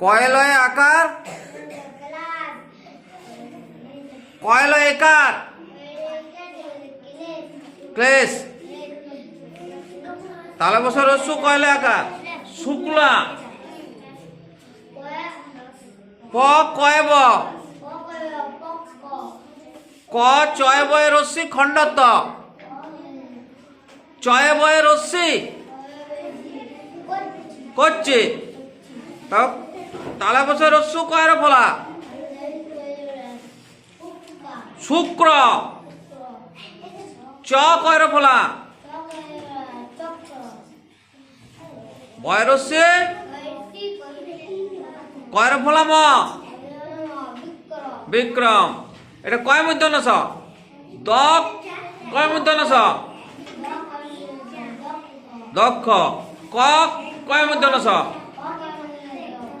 কয়লয় আকার? কয়লয় একার? ক্লেশ। তালে বসে রস্যু কয়লয় আকার। শুক্লা। কয় ব ক চয় বয় রশ্মি খণ্ডত্ব। চয় বয় রশ্মি করছে তালে বসে রস্যু কয়ের ফলা? শুক্র। চ কয়ের ফলা? বয়রস্যে কয়ের ফলা ম বিক্রম। এটা কয় মধ্যে নস দ কয় মধ্যে নস দক্ষ। ক, কয় নস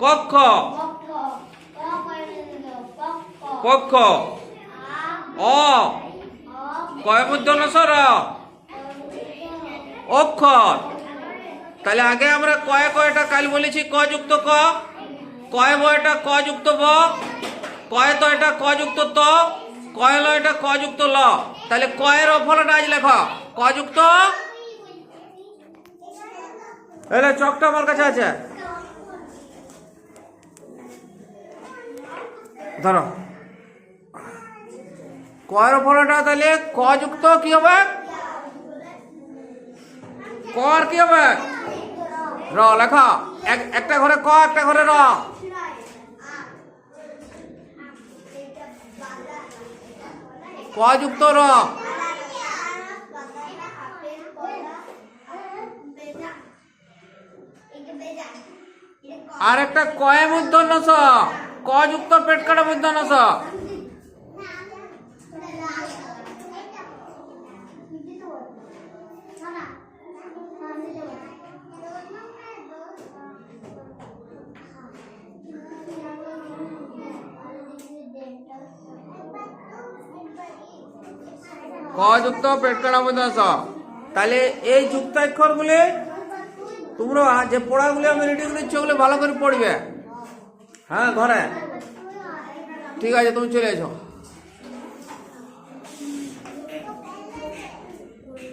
কক্ষ। পক্ষ অ। কয় মধ্যে নস র? অক্ষর। তাহলে আগে আমরা কয় কয়টা কাল বলেছি? ক যুক্ত ক? কয় বয়টা ক যুক্ত ব? কয় তো এটা ক যুক্ত ত? কয় ল এটা ক যুক্ত ল? তাহলে কয়ের অফলটা আজ লেখ। ক যুক্ত? এলে চকটা আমার কাছে আছে। ধরো। কয়ের ফলটা তাহলে ক যুক্ত কি হবে? ক আর কি হবে? র, লেখা। এক, একটা ঘরে ক, একটা ঘরে র। ক যুক্ত র। আর একটা কয়ে মূর্ধন্য স ক যুক্ত পেট কাটা মূর্ধন্য স যুক্ত পেট কাটা মূর্ধন্য স তাহলে এই যুক্তাক্ষরগুলি তোমরা যে পড়াগুলি আমি রেডি দিচ্ছি ওগুলো ভালো করে পড়বে। হ্যাঁ ঘরে। ঠিক আছে তুমি চলে এসো।